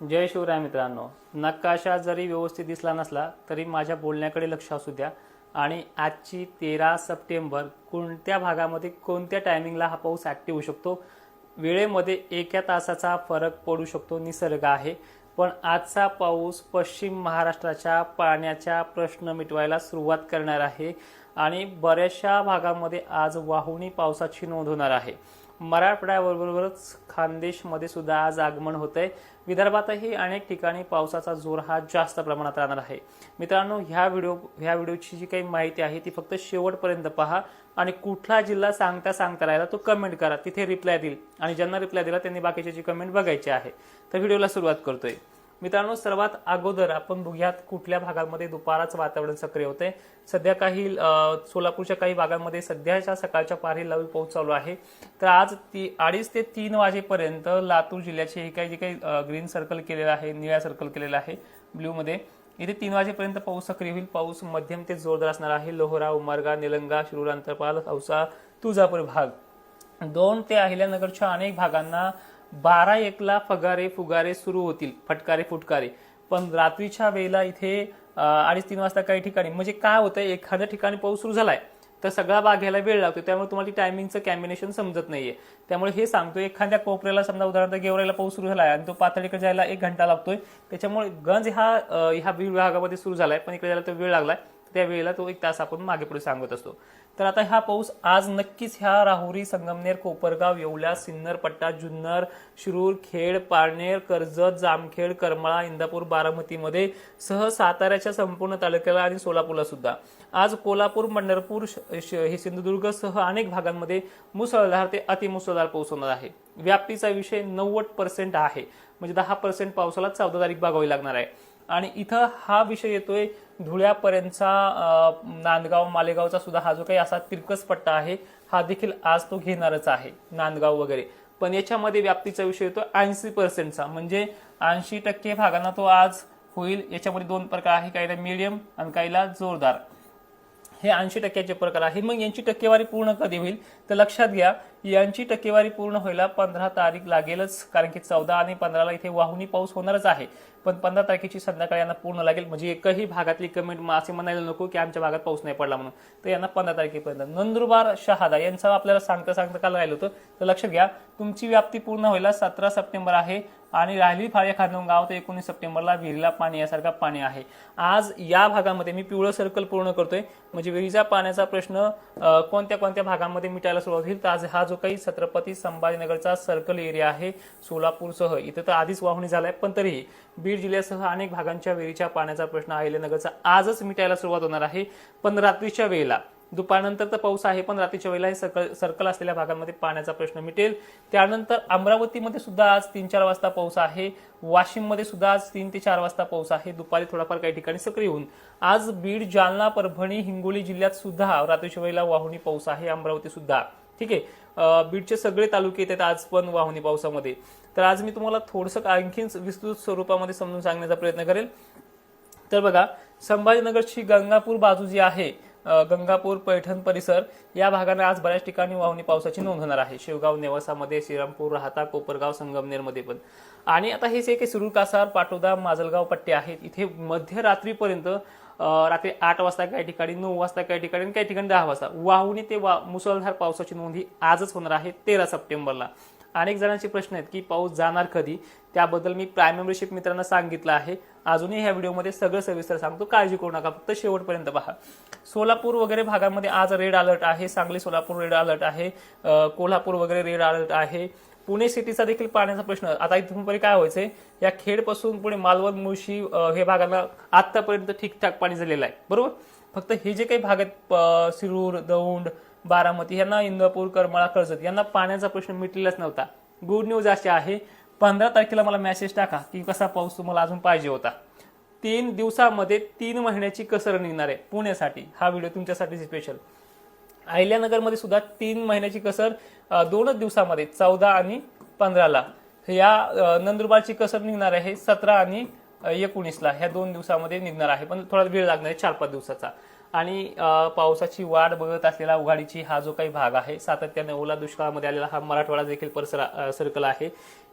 जय शिवराय मित्रांनो. नकाशा जरी व्यवस्थित दिसला नसला तरी माझ्या बोलण्याकडे लक्ष असू द्या. आणि आजची तेरा सप्टेंबर कोणत्या भागामध्ये कोणत्या टायमिंगला हा पाऊस ॲक्टिव्ह होऊ शकतो? वेळेमध्ये एका तासाचा फरक पडू शकतो निसर्ग आहे. पण आजचा पाऊस पश्चिम महाराष्ट्राच्या पाण्याच्या प्रश्न मिटवायला सुरुवात करणार आहे. आणि बऱ्याचशा भागामध्ये आज वाहुणी पावसाची नोंद होणार आहे. मराठवाड्याबरोबरच खानदेशमध्ये सुद्धा आज आगमन होतंय. विदर्भातही अनेक ठिकाणी पावसाचा जोर हा जास्त प्रमाणात राहणार आहे. मित्रांनो ह्या व्हिडिओ ह्या व्हिडिओची जी काही माहिती आहे ती फक्त शेवटपर्यंत पहा आणि कुठला जिल्हा सांगता सांगता राहिला तो कमेंट करा. तिथे रिप्लाय देईल आणि ज्यांना रिप्लाय दिला त्यांनी बाकीची कमेंट बघायची आहे. तर व्हिडिओला सुरुवात करतोय. मित्रांनो सर्वात अगोदर आपण बघूयात कुठल्या भागांमध्ये दुपाराच वातावरण सक्रिय होते. सध्या काही सोलापूरच्या काही भागांमध्ये सध्याच्या सकाळच्या पारी लावी पाऊस चालू आहे. तर आज ती अडीच ते तीन वाजेपर्यंत लातूर जिल्ह्याचे हे काही जे काही ग्रीन सर्कल केलेलं आहे निळ्या सर्कल केलेलं आहे ब्ल्यूमध्ये इथे तीन वाजेपर्यंत पाऊस सक्रिय होईल. पाऊस मध्यम ते जोरदार असणार आहे. लोहरा उमरगा निलंगा शिरूर अंतरपाल औसा तुळजापूर भाग. दोन ते अहिल्यानगरच्या अनेक भागांना बारा एकला फगारे फुगारे सुरू होतील फटकारे फुटकारे. पण रात्रीच्या वेळेला इथे अडीच तीन वाजता काही ठिकाणी म्हणजे काय होतं एखाद्या ठिकाणी पाऊस सुरू झालाय तर सगळा भाग घ्यायला वेळ लागतो त्यामुळे तुम्हाला ती टायमिंगचं कॅम्बिनेशन समजत नाहीये. त्यामुळे हे सांगतो एखाद्या कोपऱ्याला समजा उदाहरणार्थ गेवरायला पाऊस सुरू झालाय आणि तो पातळीकडे जायला एक घंटा लागतोय त्याच्यामुळे गंज हा ह्या विभागामध्ये सुरू झालाय पण इकडे जायला तो वेळ लागलाय त्या वेळेला तो एक तास आपण मागे पुढे सांगत असतो. तर आता हा पाऊस आज नक्कीच ह्या राहुरी संगमनेर कोपरगाव येवला सिन्नर पट्टा जुन्नर शिरूर खेड पारनेर कर्जत जामखेड करमाळा इंदापूर बारामतीमध्ये सह साताऱ्याच्या संपूर्ण तालुक्याला आणि सोलापूरला सुद्धा. आज कोल्हापूर पंढरपूर श- हे सिंधुदुर्ग सह अनेक भागांमध्ये मुसळधार ते अतिमुसळधार पाऊस होणार आहे. व्याप्तीचा विषय नव्वद पर्सेंट आहे. म्हणजे दहा पर्सेंट पावसाला चौदा तारीख बघावी लागणार आहे. आणि इथं हा विषय येतोय धुळ्यापर्यंतचा नांदगाव मालेगावचा सुद्धा हा जो काही असा तिरकस पट्टा आहे हा देखील आज तो घेणारच आहे नांदगाव वगैरे. पण याच्यामध्ये व्याप्तीचा विषय येतो ऐंशी पर्सेंटचा म्हणजे ऐंशी टक्के भागांना तो आज होईल. याच्यामध्ये दोन प्रकार आहे काहीला मिडियम आणि काहीला जोरदार. हे ऐंशी टक्क्याचे प्रकार आहे. मग यांची टक्केवारी पूर्ण कधी होईल तर लक्षात घ्या यांची टक्केवारी पूर्ण व्हायला पंधरा तारीख लागेलच. कारण की चौदा आणि पंधराला इथे वाहुनी पाऊस होणारच आहे. पण पंधरा तारखेची संध्याकाळी यांना पूर्ण लागेल. म्हणजे एकही भागातली कमेंट असे म्हणायला नको की आमच्या भागात पाऊस नाही पडला म्हणून. तर यांना पंधरा तारखेपर्यंत. नंदुरबार शहादा यांचं आपल्याला सांगता सांगता काल राहिलं होतं. तर लक्षात घ्या तुमची व्याप्ती पूर्ण व्हायला सतरा सप्टेंबर आहे आणि राहिली फाळ्या खांदगाव तर एकोणीस सप्टेंबरला विहिरीला पाणी यासारखा पाणी आहे. आज या भागामध्ये मी पिवळं सर्कल पूर्ण करतोय. म्हणजे विहिरीचा पाण्याचा प्रश्न कोणत्या कोणत्या भागामध्ये मिटायला सुरुवात होईल तर आज हा जो काही छत्रपती संभाजीनगरचा सर्कल एरिया आहे सोलापूरसह. इथं तर आधीच वाहणी झालाय पण तरीही बीड जिल्ह्यासह अनेक भागांच्या विहिरीच्या पाण्याचा प्रश्न अहिल्यानगरचा आजच मिटायला सुरुवात होणार आहे. पण रात्रीच्या वेळेला दुपारनंतर तर पाऊस आहे पण रात्रीच्या वेळेला हे सर्कल सर्कल असलेल्या भागांमध्ये पाण्याचा प्रश्न मिटेल. त्यानंतर अमरावतीमध्ये सुद्धा आज तीन चार वाजता पाऊस आहे. वाशिममध्ये सुद्धा आज तीन ते चार वाजता पाऊस आहे. दुपारी थोडाफार काही ठिकाणी सक्रिय होऊन. आज बीड जालना परभणी हिंगोली जिल्ह्यात सुद्धा रात्रीच्या वेळेला वाहुणी पाऊस आहे अमरावती सुद्धा. ठीक आहे. बीडचे सगळे तालुके येतात आज पण वाहुनी पावसामध्ये. तर आज मी तुम्हाला थोडंसं आणखीन विस्तृत स्वरूपामध्ये समजून सांगण्याचा प्रयत्न करेल. तर बघा संभाजीनगरची गंगापूर बाजू जी आहे गंगापूर पैठण परिसर या भागाने आज बऱ्याच ठिकाणी वाहुनी पावसाची नोंद होणार आहे. शेवगाव नेवासामध्ये श्रीरामपूर राहता कोपरगाव संगमनेरमध्ये पण. आणि आता हे जे काही सुरू कासार पाटोदा माजलगाव पट्टे आहेत. इथे मध्यरात्रीपर्यंत रात्री आठ वाजता काही ठिकाणी नऊ वाजता काही ठिकाणी आणि काही ठिकाणी दहा वाजता. वाहुनी ते वा मुसळधार पावसाची नोंद ही आजच होणार आहे तेरा सप्टेंबरला. अनेक जणांचे प्रश्न आहेत की पाऊस जाणार कधी? त्याबद्दल मी प्राईम मेंबरशिप मित्रांना सांगितलं आहे. अजूनही ह्या व्हिडिओमध्ये सगळं सविस्तर सांगतो. काळजी करू नका फक्त शेवटपर्यंत पहा. सोलापूर वगैरे भागामध्ये आज रेड अलर्ट आहे. सांगली सोलापूर रेड अलर्ट आहे. कोल्हापूर वगैरे रेड अलर्ट आहे. पुणे सिटीचा देखील पाण्याचा प्रश्न. आता इथून पुढे काय व्हायचंय? या खेडपासून पुणे मालवण मुळशी हे भागाला आतापर्यंत ठीकठाक पाणी झालेलं आहे. बरोबर? फक्त हे जे काही भाग आहेत सिरूर दौंड बारामती यांना इंदापूर करमाळा कर्जत यांना पाण्याचा प्रश्न मिटलेलाच नव्हता. गुड न्यूज अशी आहे पंधरा तारखेला मला मेसेज टाका की कसा पाऊस तुम्हाला अजून पाहिजे होता. तीन दिवसामध्ये तीन महिन्याची कसर निघणार आहे पुण्यासाठी. हा व्हिडिओ तुमच्यासाठी स्पेशल अहिल्यानगरमध्ये सुद्धा तीन महिन्याची कसर दोनच दिवसामध्ये चौदा आणि पंधराला. या नंदुरबारची कसर निघणार आहे सतरा आणि एकोणीसला. ह्या दोन दिवसामध्ये निघणार आहे पण थोडा वेळ लागणार आहे चार पाच दिवसाचा. आणि पावसाची वाट बघत असलेला उघाडीची हा जो काही भाग आहे सातत्याने ओला दुष्काळामध्ये आलेला हा मराठवाडा देखील परिसर सर्कल आहे.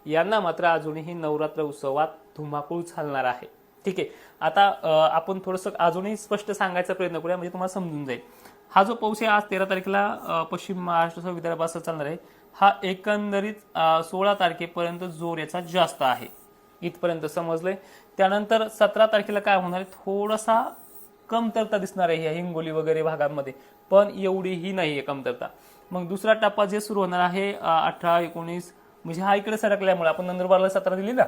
यांना मात्र अजूनही नवरात्र उत्सवात धुमाकूळ चालणार आहे. ठीक आहे. आता आपण थोडंसं अजूनही स्पष्ट सांगायचा प्रयत्न करूया म्हणजे तुम्हाला समजून जाईल. हा जो पाऊस आहे आज तेरा तारखेला पश्चिम महाराष्ट्रासह विदर्भासह चालणार आहे. हा एकंदरीत सोळा तारखेपर्यंत जोर याचा जास्त आहे. इथपर्यंत समजलंय. त्यानंतर सतरा तारखेला काय होणार आहे? थोडासा कमतरता दिसणार आहे ह्या हिंगोली वगैरे भागांमध्ये पण एवढीही नाही आहे कमतरता. मग दुसरा टप्पा जे सुरू होणार आहे अठरा एकोणीस म्हणजे हा इकडे सरकल्यामुळे आपण नंदुरबारला सतरा दिली ना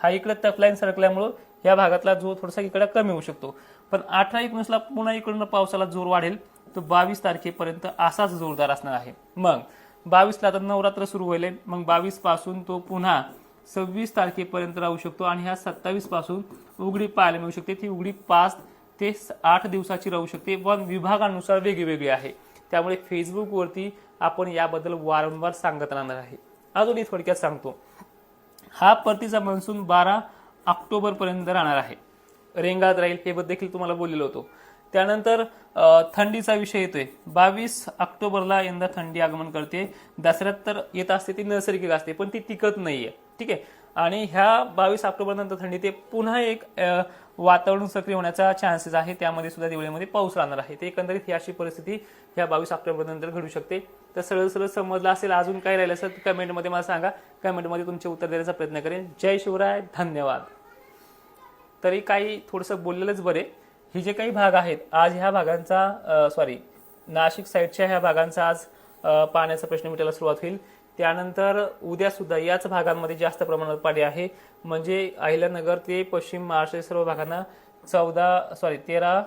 हा इकडे टपलाईन सरकल्यामुळं या भागातला जोर थोडासा इकडे कमी होऊ शकतो. पण अठरा एकोणीसला पुन्हा इकडनं पावसाला जोर वाढेल. तो बावीस तारखेपर्यंत असाच जोरदार असणार आहे. मग बावीसला आता नवरात्र सुरू होईल मग बावीसपासून तो पुन्हा सव्वीस तारखेपर्यंत राहू शकतो आणि ह्या सत्तावीसपासून उघडी पाहायला मिळू शकते. ती उघडी पाच ते आठ दिवसाची राहू शकते. पण विभागानुसार वेगळी वेगळी आहे. त्यामुळे फेसबुकवरती आपण याबद्दल वारंवार सांगत राहणार आहे. अजूनही थोडक्यात सांगतो. हा परतीचा मान्सून बारा ऑक्टोबरपर्यंत राहणार आहे. रेंगाळत राहील हे बद्दल देखील तुम्हाला बोललेलो होतो. त्यानंतर थंडीचा विषय येतोय. बावीस ऑक्टोबरला यंदा थंडी आगमन करते. दसऱ्यात तर येत असते ती नैसर्गिक असते पण ती टिकत नाहीये. ठीक आहे? आणि ह्या बावीस ऑक्टोबर नंतर थंडी ते पुन्हा एक वातावरण सक्रिय होण्याचा चान्सेस आहे. त्यामध्ये सुद्धा दिवाळीमध्ये पाऊस राहणार आहे. ते एकंदरीत ही अशी परिस्थिती ह्या बावीस ऑक्टोबर नंतर घडू शकते. तर सरळ सरळ समजलं असेल अजून काय राहिलं असेल कमेंटमध्ये मला सांगा. कमेंटमध्ये तुमचे उत्तर देण्याचा प्रयत्न करेन. जय शिवराय. धन्यवाद. तरी काही थोडंसं बोललेलंच बरे हे जे काही भाग आहेत आज ह्या भागांचा सॉरी नाशिक साईडच्या ह्या भागांचा आज पाण्याचा प्रश्न मिटायला सुरुवात होईल. त्यानंतर उद्या सुद्धा याच भागांमध्ये जास्त प्रमाणात पाणी आहे. म्हणजे अहिल्यानगर ते पश्चिम महाराष्ट्र सर्व भागांना चौदा सॉरी तेरा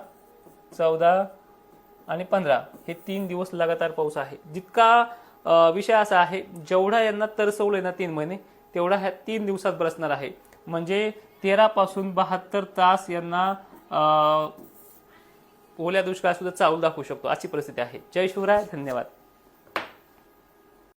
चौदा आणि पंधरा हे तीन दिवस लगातार पाऊस आहे. जितका विषय असा आहे जेवढा यांना तरसवलं ना तीन महिने तेवढा ह्या तीन दिवसात बरसणार आहे. म्हणजे तेरापासून बहात्तर तास यांना ओल्या दुष्काळ सुद्धा दाखवू शकतो. अशी परिस्थिती आहे. जय शिवराय. धन्यवाद.